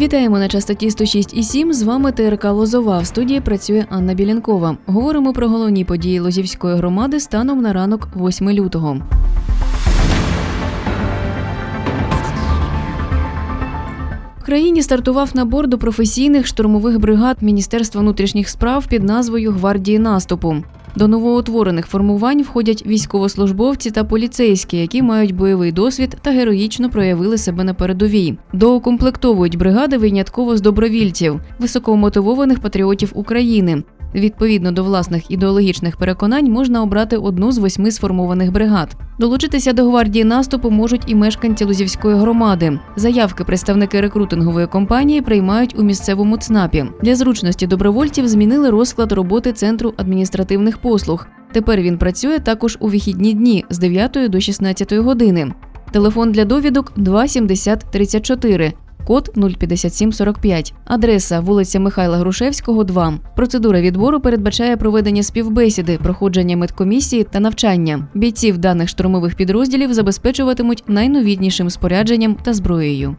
Вітаємо на частоті 106,7. З вами ТРК Лозова. В студії працює Анна Білянкова. Говоримо про головні події Лозівської громади станом на ранок 8 лютого. В країні стартував набор до професійних штурмових бригад Міністерства внутрішніх справ під назвою Гвардії наступу. До новоутворених формувань входять військовослужбовці та поліцейські, які мають бойовий досвід та героїчно проявили себе на передовій. Доукомплектовують бригади винятково з добровільців, високомотивованих патріотів України. Відповідно до власних ідеологічних переконань можна обрати одну з восьми сформованих бригад. Долучитися до гвардії наступу можуть і мешканці Лузівської громади. Заявки представники рекрутингової компанії приймають у місцевому ЦНАПі. Для зручності добровольців змінили розклад роботи центру адміністративних послуг. Тепер він працює також у вихідні дні з 9 до 16 години. Телефон для довідок 27034, код 05745. Адреса вулиця Михайла Грушевського, 2. Процедура відбору передбачає проведення співбесіди, проходження медкомісії та навчання. Бійців даних штурмових підрозділів забезпечуватимуть найновітнішим спорядженням та зброєю.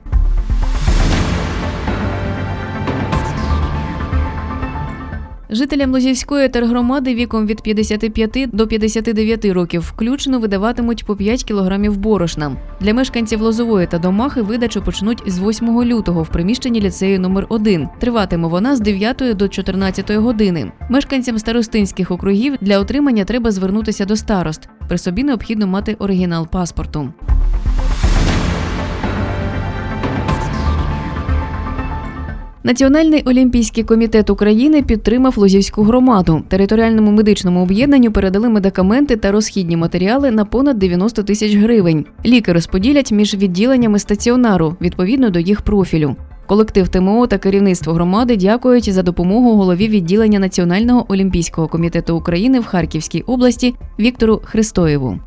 Жителям Лозівської тергромади віком від 55 до 59 років включно видаватимуть по 5 кілограмів борошна. Для мешканців Лозової та Домахи видачу почнуть з 8 лютого в приміщенні ліцею номер 1 Триватиме вона з 9 до 14 години. Мешканцям старостинських округів для отримання треба звернутися до старост. При собі необхідно мати оригінал паспорту. Національний олімпійський комітет України підтримав Лозівську громаду. Територіальному медичному об'єднанню передали медикаменти та розхідні матеріали на понад 90 тисяч гривень. Ліки розподілять між відділеннями стаціонару відповідно до їх профілю. Колектив ТМО та керівництво громади дякують за допомогу голові відділення Національного олімпійського комітету України в Харківській області Віктору Христоєву.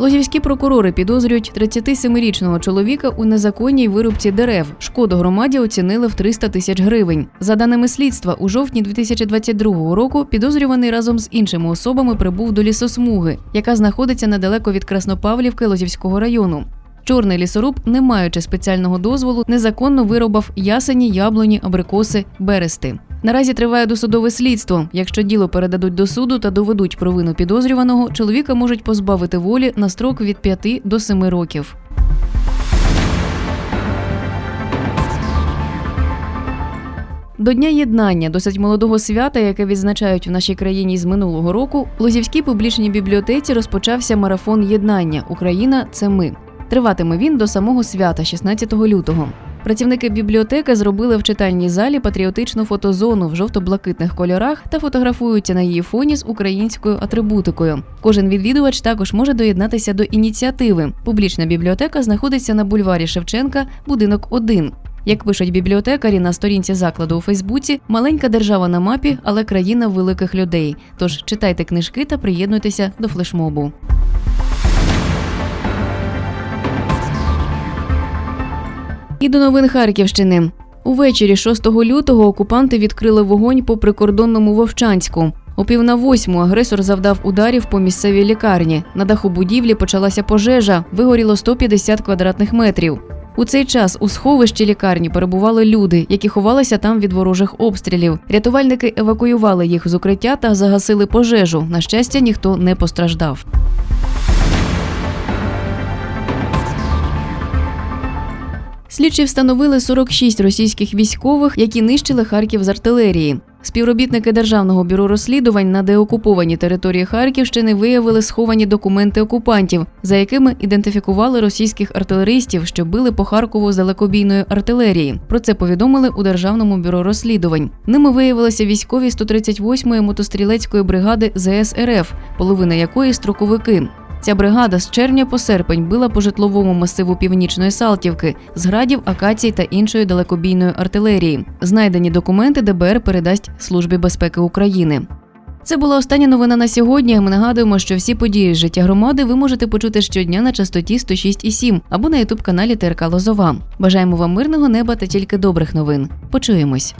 Лозівські прокурори підозрюють 37-річного чоловіка у незаконній вирубці дерев. Шкоду громаді оцінили в 300 тисяч гривень. За даними слідства, у жовтні 2022 року підозрюваний разом з іншими особами прибув до лісосмуги, яка знаходиться недалеко від Краснопавлівки Лозівського району. Чорний лісоруб, не маючи спеціального дозволу, незаконно вирубав ясені, яблуні, абрикоси, берести. Наразі триває досудове слідство. Якщо діло передадуть до суду та доведуть провину підозрюваного, чоловіка можуть позбавити волі на строк від 5 до 7 років. До Дня єднання, досить молодого свята, яке відзначають в нашій країні з минулого року, у Лозівській публічній бібліотеці розпочався марафон єднання Україна це ми. Триватиме він до самого свята, 16 лютого. Працівники бібліотеки зробили в читальній залі патріотичну фотозону в жовто-блакитних кольорах та фотографуються на її фоні з українською атрибутикою. Кожен відвідувач також може доєднатися до ініціативи. Публічна бібліотека знаходиться на бульварі Шевченка, будинок 1. Як пишуть бібліотекарі на сторінці закладу у Фейсбуці, маленька держава на мапі, але країна великих людей. Тож читайте книжки та приєднуйтеся до флешмобу. І до новин Харківщини. Увечері 6 лютого окупанти відкрили вогонь по прикордонному Вовчанську. О пів на восьму агресор завдав ударів по місцевій лікарні. На даху будівлі почалася пожежа, вигоріло 150 квадратних метрів. У цей час у сховищі лікарні перебували люди, які ховалися там від ворожих обстрілів. Рятувальники евакуювали їх з укриття та загасили пожежу. На щастя, ніхто не постраждав. Слідчі встановили 46 російських військових, які нищили Харків з артилерії. Співробітники Державного бюро розслідувань на деокупованій території Харківщини виявили сховані документи окупантів, за якими ідентифікували російських артилеристів, що били по Харкову з далекобійної артилерії. Про це повідомили у Державному бюро розслідувань. Ними виявилися військові 138-ї мотострілецької бригади ЗС РФ, половина якої строковики. Ця бригада з червня по серпень била по житловому масиву північної Салтівки, з градів, акацій та іншої далекобійної артилерії. Знайдені документи ДБР передасть Службі безпеки України. Це була остання новина на сьогодні. Ми нагадуємо, що всі події з життя громади ви можете почути щодня на частоті 106,7 або на ютуб каналі ТРК Лозова. Бажаємо вам мирного неба та тільки добрих новин. Почуємось.